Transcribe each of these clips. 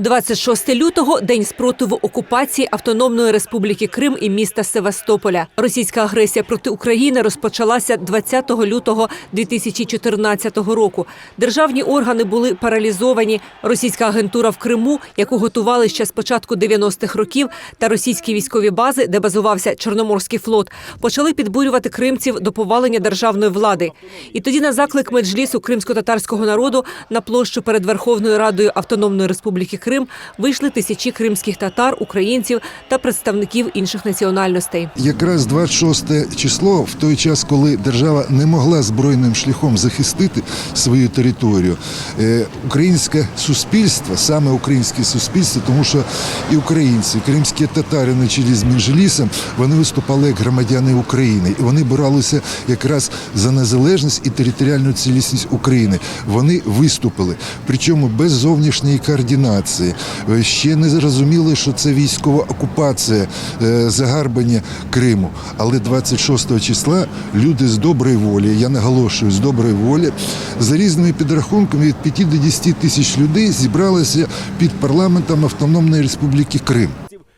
26 лютого день спротиву окупації Автономної Республіки Крим і міста Севастополя. Російська агресія проти України розпочалася 20 лютого 2014 року. Державні органи були паралізовані. Російська агентура в Криму, яку готували ще з початку 90-х років, та російські військові бази, де базувався Чорноморський флот, почали підбурювати кримців до повалення державної влади. І тоді на заклик меджлісу кримсько-татарського народу на площу перед Верховною Радою Автономної Республіки Крим вийшли тисячі кримських татар, українців та представників інших національностей. Якраз 26 число, в той час, коли держава не могла збройним шляхом захистити свою територію, е, українське суспільство, саме українське суспільство, тому що і українці, і кримські татари на чолі з Мінжелісом, вони виступали як громадяни України, і вони боролися якраз за незалежність і територіальну цілісність України. Вони виступили, причому без зовнішньої координації. Е, Ще не зрозуміли, що це військова окупація, е, загарбання Криму. Але 26 числа люди з доброї волі, я наголошую, з доброї волі, за різними підрахунками від 5 до 10 тисяч людей зібралися під парламентом Автономної Республіки Крим.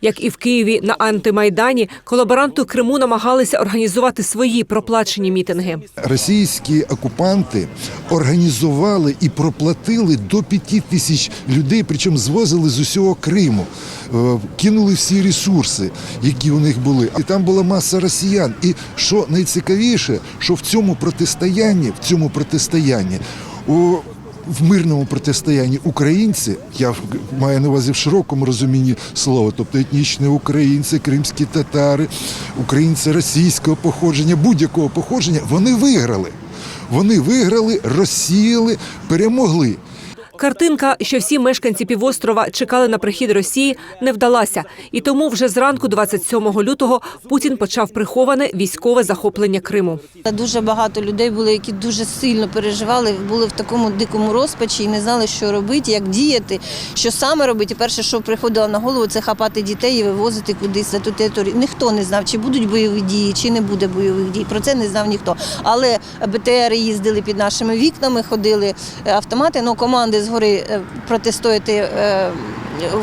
Як і в Києві на антимайдані, колаборанти Криму намагалися організувати свої проплачені мітинги. Російські окупанти організували і проплатили до 5 тисяч людей, причому звозили з усього Криму, Е, кинули всі ресурси, які у них були. І там була маса росіян. І що найцікавіше, що в цьому протистоянні, в цьому протистоянні у в мирному протистоянні українці, я маю на увазі в широкому розумінні слова, тобто етнічні українці, кримські татари, українці російського походження, будь-якого походження, вони виграли. Вони виграли, розсіяли, перемогли. Картинка, що всі мешканці півострова чекали на прихід Росії, не вдалася. І тому вже зранку, 27 лютого, Путін почав приховане військове захоплення Криму. Дуже багато людей були, які дуже сильно переживали, були в такому дикому розпачі і не знали, що робити, як діяти, що саме робити. І Перше, що приходило на голову, це хапати дітей і вивозити кудись на ту територію. Ніхто не знав, чи будуть бойові дії, чи не буде бойових дій. Про це не знав ніхто. Але БТРи їздили під нашими вікнами, ходили е, автомати. Ну команди згори е, протистояти е,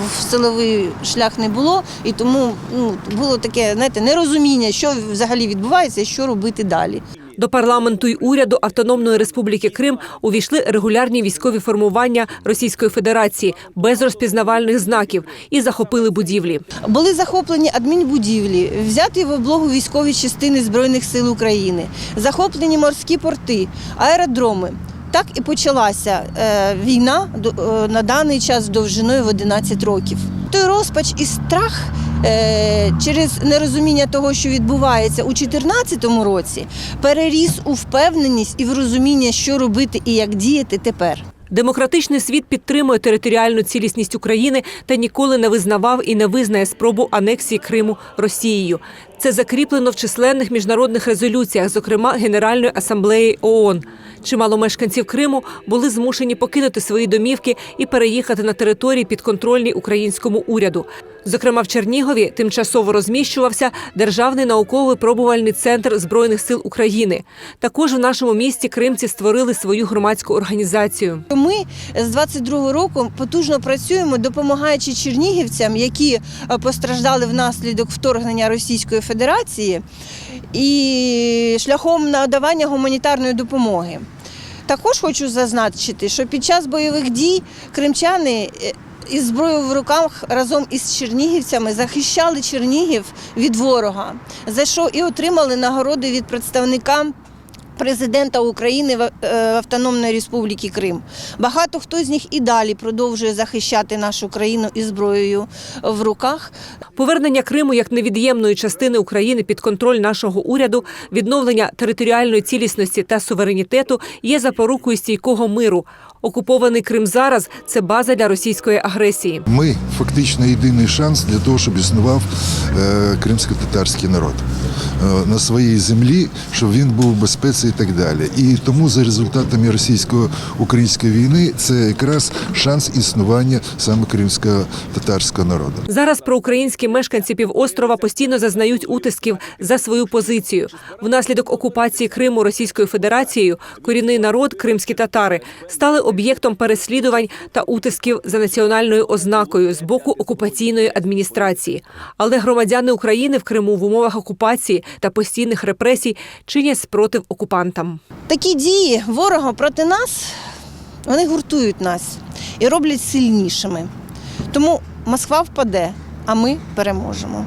в силовий шлях не було, і тому ну, було таке знаєте, нерозуміння, що взагалі відбувається що робити далі. До парламенту й уряду Автономної Республіки Крим увійшли регулярні військові формування Російської Федерації без розпізнавальних знаків і захопили будівлі. Були захоплені адмінбудівлі, взяті в облогу військові частини Збройних сил України, захоплені морські порти, аеродроми. Так і почалася е, війна е, на даний час довжиною в 11 років. Той розпач і страх е, через нерозуміння того, що відбувається у 2014 році, переріс у впевненість і в розуміння, що робити і як діяти тепер. Демократичний світ підтримує територіальну цілісність України та ніколи не визнавав і не визнає спробу анексії Криму Росією. Це закріплено в численних міжнародних резолюціях, зокрема Генеральної асамблеї ООН. Чимало мешканців Криму були змушені покинути свої домівки і переїхати на території підконтрольні українському уряду. Зокрема, в Чернігові тимчасово розміщувався Державний науково-пробувальний центр збройних сил України. Також в нашому місті кримці створили свою громадську організацію. Ми з 22-го року потужно працюємо, допомагаючи чернігівцям, які е, постраждали внаслідок вторгнення Російської Федерації, і шляхом надавання гуманітарної допомоги. Також хочу зазначити, що під час бойових дій кримчани е, із зброєю в руках разом із чернігівцями захищали Чернігів від ворога, за що і отримали нагороди від представника президента України в е, Автономної Республіки Крим. Багато хто з них і далі продовжує захищати нашу країну із зброєю в руках. Повернення Криму як невід'ємної частини України під контроль нашого уряду, відновлення територіальної цілісності та суверенітету є запорукою стійкого миру. Окупований Крим зараз це база для російської агресії. Ми фактично єдиний шанс для того, щоб існував е, кримсько-татарський народ е, на своїй землі, щоб він був в безпеці і так далі. І тому за результатами російсько-української війни це якраз шанс існування саме кримсько-татарського народу. Зараз проукраїнські мешканці півострова постійно зазнають утисків за свою позицію. Внаслідок окупації Криму Російською Федерацією корінний народ, кримські татари, стали об'єктом переслідувань та утисків за національною ознакою з боку окупаційної адміністрації. Але громадяни України в Криму в умовах окупації та постійних репресій чинять спротив окупантам. Такі дії ворога проти нас вони гуртують нас і роблять сильнішими. Тому Москва впаде, а ми переможемо.